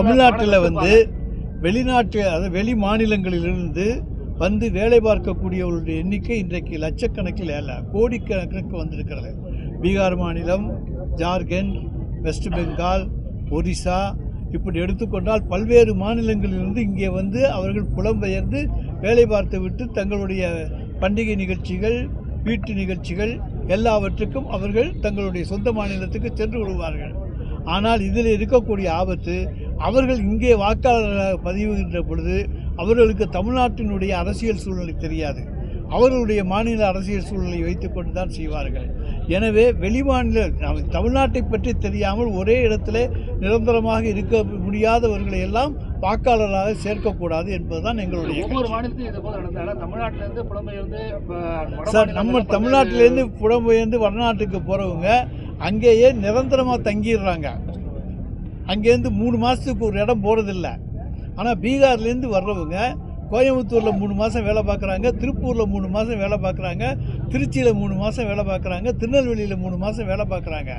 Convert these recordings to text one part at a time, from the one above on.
தமிழ்நாட்டில் வந்து வெளிநாட்டு அதாவது வெளி மாநிலங்களிலிருந்து வந்து வேலை பார்க்கக்கூடியவர்களுடைய எண்ணிக்கை இன்றைக்கு லட்சக்கணக்கில் அல்ல கோடிக்கணக்கிற்கு வந்திருக்கிறது. பீகார் மாநிலம் ஜார்க்கண்ட் வெஸ்ட் பெங்கால் ஒரிசா இப்படி எடுத்துக்கொண்டால் பல்வேறு மாநிலங்களிலிருந்து இங்கே வந்து அவர்கள் புலம்பெயர்ந்து வேலை பார்த்து விட்டு தங்களுடைய பண்டிகை நிகழ்ச்சிகள் வீட்டு நிகழ்ச்சிகள் எல்லாவற்றுக்கும் அவர்கள் தங்களுடைய சொந்த மாநிலத்துக்கு சென்று விடுவார்கள். ஆனால் இதில் இருக்கக்கூடிய ஆபத்து அவர்கள் இங்கே வாக்காளராக பதிவுகின்ற பொழுது அவர்களுக்கு தமிழ்நாட்டினுடைய அரசியல் சூழ்நிலை தெரியாது. அவர்களுடைய மாநில அரசியல் சூழ்நிலை வைத்துக்கொண்டு தான் செய்வார்கள். எனவே வெளிமாநில தமிழ்நாட்டை பற்றி தெரியாமல் ஒரே இடத்துல நிரந்தரமாக இருக்க முடியாதவர்களை எல்லாம் வாக்காளராக சேர்க்கக்கூடாது என்பதுதான் எங்களுடைய சார் நம்ம தமிழ்நாட்டிலேருந்து புலம்பெயர்ந்து வடநாட்டுக்கு போகிறவங்க அங்கேயே நிரந்தரமாக தங்கிடுறாங்க. அங்கேருந்து மூணு மாதத்துக்கு ஒரு இடம் போகிறதில்ல ஆனால் பீகார்லேருந்து வர்றவங்க கோயம்புத்தூரில் மூணு மாதம் வேலை பார்க்குறாங்க திருப்பூரில் மூணு மாதம் வேலை பார்க்குறாங்க திருச்சியில் மூணு மாதம் வேலை பார்க்குறாங்க திருநெல்வேலியில் மூணு மாதம் வேலை பார்க்குறாங்க.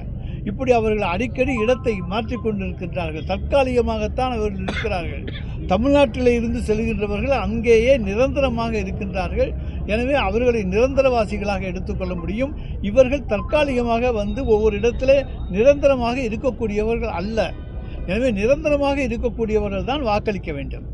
இப்படி அவர்கள் அடிக்கடி இடத்தை மாற்றிக்கொண்டு இருக்கின்றார்கள் தற்காலிகமாகத்தான் அவர்கள் இருக்கிறார்கள். தமிழ்நாட்டில் இருந்து செல்கின்றவர்கள் அங்கேயே நிரந்தரமாக இருக்கின்றார்கள். எனவே அவர்களை நிரந்தரவாசிகளாக எடுத்துக்கொள்ள முடியும். இவர்கள் தற்காலிகமாக வந்து ஒவ்வொரு இடத்திலே நிரந்தரமாக இருக்கக்கூடியவர்கள் அல்ல. எனவே நிரந்தரமாக இருக்கக்கூடியவர்கள் தான் வாக்களிக்க வேண்டும்.